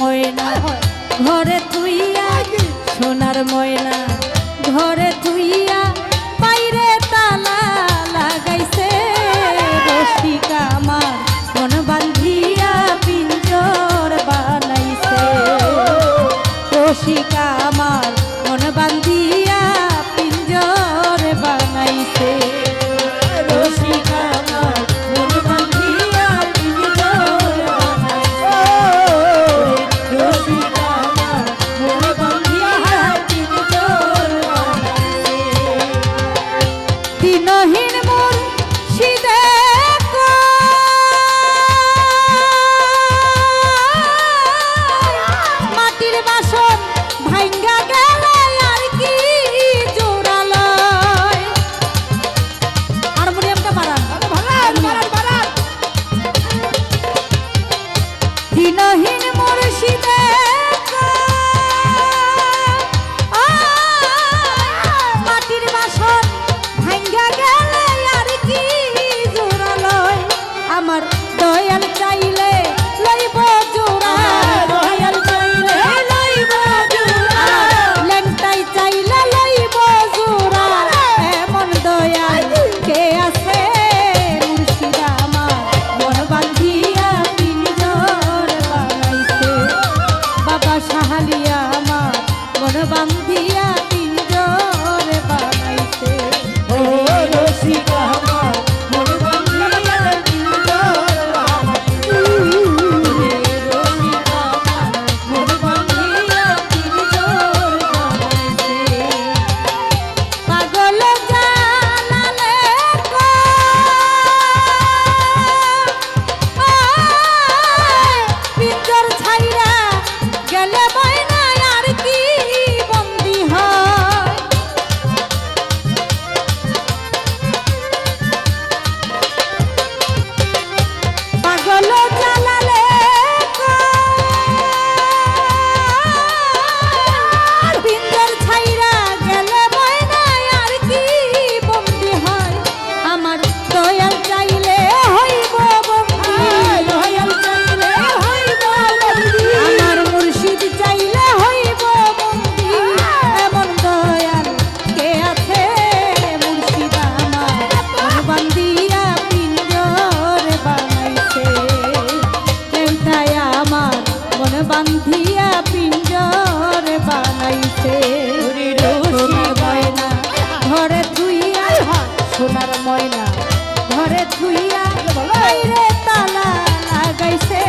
ময়না ঘরে তুইয়া সোনার ময়না ঘরে তুইয়া বাইরে তালা লাগাইছে। আমার বানাইছে। আমার বাঁধিয়া পিঞ্জর বানাইছে। ময়না ঘরে থুইয়া সোনার ময়না ঘরে থুইয়া তালা লাগাইছে।